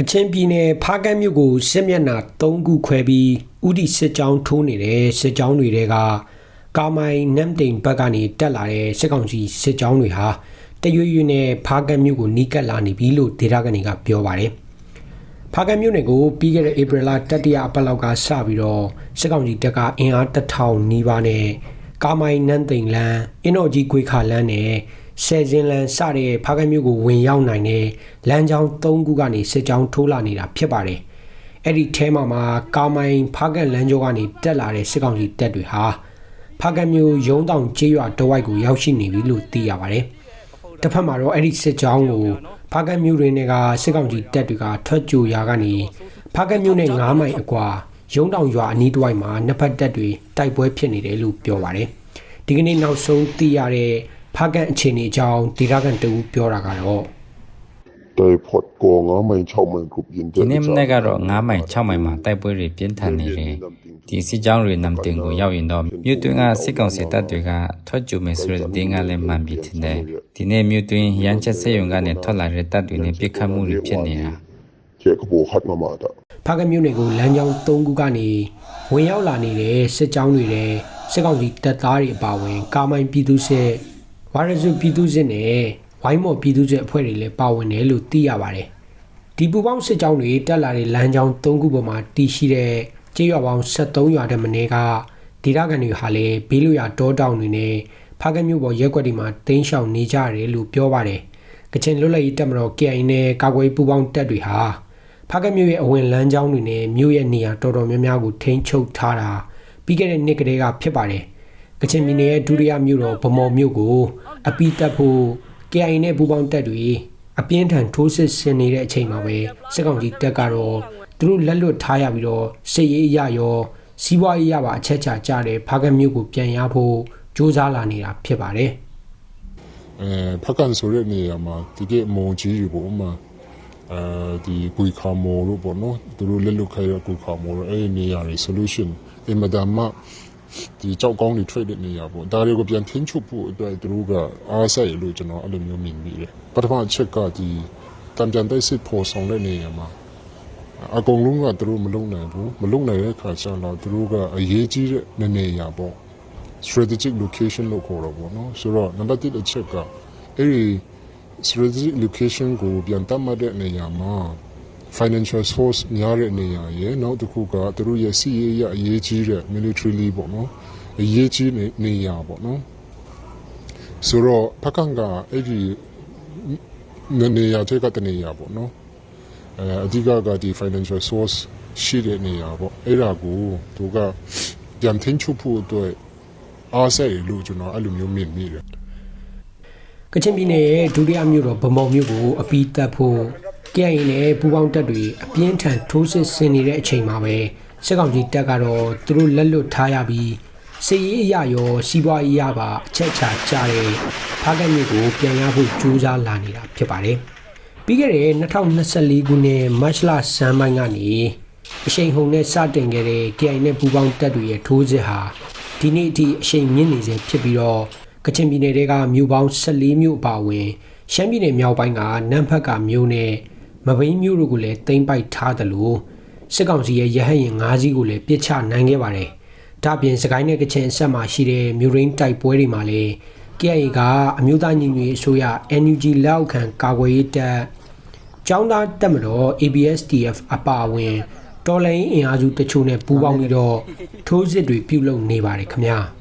ကချင်ပြည်နယ်ဖားကန့်မြို့ကိုစစ်မျက်နှာ၃ခုခွဲပြီးဥတီစစ်ကြောင်းထိုးနေတဲ့စစ်ကြောင်းတွေတဲကကာမိုင်နမ်တိန်ဘက်ကနေတက်လာတဲ့စစ်ကောင်စီစစ်ကြောင်းတွေဟာတရွေ့ရွေ့နဲ့ဖားကန့်မြို့ကိုနီးကပ်လာနေပြီလို့ဒေတာကနေကပြောပါတယ်ဖားကန့်မြို့နယ်ကိုပြီးခဲ့တဲ့ဧပြီလတတိယအပတ်လောက်ကစပြီးတော့စစ်ကောင်စီတပ်ကအင်အားတစ်ထောင်နီးပါးနဲ့ကာမိုင်နမ်တိန်လန်းအင်းတော်ကြီးခွေခါလန်းနဲ့ ဆယ်စင်းလန်းစတဲ့ဖားကန့်မြို့ကိုဝင်ရောက်နိုင်တဲ့လမ်းကြောင်း၃ခုကနေစစ်ကြောင်းထိုးလာနေတာဖြစ်ပါတယ်။အဲ့ဒီထဲမှာမှာကာမိုင်ဖားကန့်လမ်းကြောကနေတက်လာတဲ့စစ်ကောင်စီတပ်တွေဟာဖားကန့်မြို့ရုံးတောင်ကျေးရွာတဝိုက်ကိုရောက်ရှိနေပြီလို့သိရပါတယ်။တစ်ဖက်မှာတော့အဲ့ဒီစစ်ကြောင်းကိုဖားကန့်မြို့ရင်းတွေကစစ်ကောင်စီတပ်တွေကထွက်ကြိုရာကနေဖားကန့်မြို့နဲ့9မိုင်အကွာရုံးတောင်ရွာအနီးတစ်ဝိုက်မှာနှစ်ဖက်တပ်တွေတိုက်ပွဲဖြစ်နေတယ်လို့ပြောပါတယ်။ဒီကနေ့နောက်ဆုံးသိရတဲ့ ဖားကန့်အခြေအနေအကြောင်းဒေတာကန်တူပြောတာကတော့တိုင်ဖော့ကောငါမိုင်6မိုင် group ရင်ဒီနေ့မနေ့ကတော့9မိုင်6မိုင်မှာတိုက်ပွဲတွေပြင်းထန်နေတယ်။ဒီစစ်ကြောင်းတွေနမ်တင်ကိုရောက်ရင်တော့မြို့တွင်းကစစ်ကောင်စီတပ်တွေကထွက်ကြုံမယ်ဆိုတဲ့တင်းကလည်းမှန်ပြီထင်တယ်။ဒီနေ့မြို့တွင်းရန်ချက်စစ်ရုံကနေထွက်လာတဲ့တပ်တွေနဲ့ပြစ်ခတ်မှုတွေဖြစ်နေတာကျက်ကဘောခတ်မမာတာဖားကန့်မြို့နယ်ကိုလမ်းကြောင်း၃ခုကနေဝင်ရောက်လာနေတဲ့စစ်ကြောင်းတွေတဲ့စစ်ကောင်စီတပ်သားတွေအပါအဝင် ကာမိုင်ပြည်သူစစ် ဝါရစုပြည်သူစစ်နဲ့ဝိုင်းမော်ပြည်သူစစ်အဖွဲ့တွေလည်းပါဝင်တယ်လို့သိရပါတယ်။ဒီပူပေါင်းစစ်ကြောင်းတွေတက်လာတဲ့လမ်းကြောင်း၃ခုပေါ်မှာတည်ရှိတဲ့ကျေးရွာပေါင်း73ရွာတဲ့မင်းကဒေသခံတွေဟာလည်းဘေးလွရာတောတောင်တွေနဲ့ဖားကန့်မြို့ပေါ်ရက်ွက်တွေမှာတင်းရှောင်နေကြရတယ်လို့ပြောပါတယ်။ကချင်လွတ်လပ်ရေးတပ်မတော် KI နဲ့ကာကွယ်ရေးပူးပေါင်းတပ်တွေဟာဖားကတ်မြို့ရဲ့အဝင်လမ်းကြောင်းတွေနဲ့မြို့ရဲ့နေရာတော်တော်များများကိုထိန်းချုပ်ထားတာပြီးခဲ့တဲ့နှစ်ကတည်းကဖြစ်ပါတယ်။ ကချင်ပြည်နယ်ရဲ့ဒုတိယမြို့တော်ဗမော်မြို့ကိုအပိတက်ဖို့ KI နဲ့ပူးပေါင်းတပ်တွေအပြင်းထန်ထိုးစစ်ဆင်နေတဲ့အချိန်မှာပဲစစ်ကောင်စီတပ်ကတော့သူတို့လက်လွတ်ထားရပြီးတော့စစ်ရေးအရရောစီးပွားရေးရပါအချက်ချကြတဲ့ဖားကတ်မြို့ကိုပြန်ရဖို့စ조사လာနေတာဖြစ်ပါတယ်။အဲဖက်ကန်ဆိုတဲ့နေရာမှာဒီကမုံကြီးတွေပေါ့မှာအဲဒီကွေခါမော်လို့ပေါ့နော်သူတို့လက်လွတ်ခိုင်းရကွေခါမော်လို့အဲ့ဒီနေရာတွေ solution အင်မတန်မှ ဒီကြောက်ကောင်းတွေထွက်တဲ့နေရာပေါ့ဒါတွေကိုပြန်ထင်းချုပ်ဖို့အတွက်သူတို့ကအားစိုက်လို့ကျွန်တော်အဲ့လိုမျိုးမြင်မိတယ်ပထမအချက်ကဒီတံပြန်တိုက်စစ်ပေါ်ဆောင်တဲ့နေရာမှာအကုန်လုံးကသူတို့မလုံနိုင်ဘူးမလုံနိုင်တဲ့အခါကျတော့သူတို့ကအရေးကြီးတဲ့နေရာပေါ့ strategic location လို့ခေါ်တော့ပေါ့နော်ဆိုတော့နံပါတ်1အချက်ကအဲ့ဒီ strategic location ကိုပြန်တတ်မှတ်တဲ့နေရာမှာ financial source များတဲ့နေရာရယ်နောက်တစ်ခုကသူတို့ရဲ့စီရေးရအရေးကြီးတဲ့ militarily ပေါ့နော်အရေးကြီးတဲ့နေရာပေါ့နော်ဆိုတော့ဖက်ကန်ကအဲ့ဒီနေရာတွေကတနေရာပေါ့နော်အဲအဓိကကဒီ financial source ရှိတဲ့နေရာပေါ့အဲ့ဒါကိုသူကပြန်ထင်းချုပ်ဖို့အတွက်အားစိတ်လို့ကျွန်တော်အဲ့လိုမျိုးမြင်မိတယ်ကချင်ပြည်နယ်ရဲ့ဒုတိယမြို့တော်ဗမော်မြို့ကိုအပီးတက်ဖို့ KIA နဲ့ပူးပေါင်းတပ်တွေအပြင်းထန်ထိုးစစ်ဆင်နေတဲ့အချိန်မှာပဲစစ်ကောင်စီတပ်ကတော့သူတို့လက်လွတ်ထားရပြီးစစ်ရေးအရာရောစီးပွားရေးအရာပါအချက်ချာကြတဲ့ဖားကတ်မြို့ကိုပြန်ရဖို့ကြိုးစားလာနေတာဖြစ်ပါတယ်။ပြီးခဲ့တဲ့2024ခုနှစ်မတ်လဆန်းပိုင်းကနေအရှိန်ဟုန်နဲ့စတင်ခဲ့တဲ့ KIA နဲ့ပူးပေါင်းတပ်တွေရဲ့ထိုးစစ်ဟာဒီနေ့အထိအရှိန်မြင့်နေစေဖြစ်ပြီးတော့ကချင်ပြည်နယ်တွေကမြို့ပေါင်း14မြို့အပါအဝင်ရှမ်းပြည်နယ်မြောက်ပိုင်းကနမ်ဖက်ကမြို့နဲ့ မဘိန်းမြို့တို့ကိုလည်းတင်ပိုက်ထားတယ်လို့စစ်ကောင်စီရဲ့ရဟတ်ရင်၅စီးကိုလည်းပြစ်ချနိုင်ခဲ့ပါတယ်။ဒါ့အပြင်စကိုင်းနဲ့ကချင်အဆက်မှာရှိတဲ့မြို့ရင်းတိုက်ပွဲတွေမှာလည်း KIA ကအမျိုးသားညီညွတ်ရေးအစိုးရ NUG လက်အောက်ခံကာကွယ်ရေးတပ်ကျောင်းသားတက်မတော် ABSDF အပါအဝင်တော်လိုင်းအင်အားစုတချို့နဲ့ပူးပေါင်းပြီးတော့ထိုးစစ်တွေပြုလုပ်နေပါတယ်ခင်ဗျာ။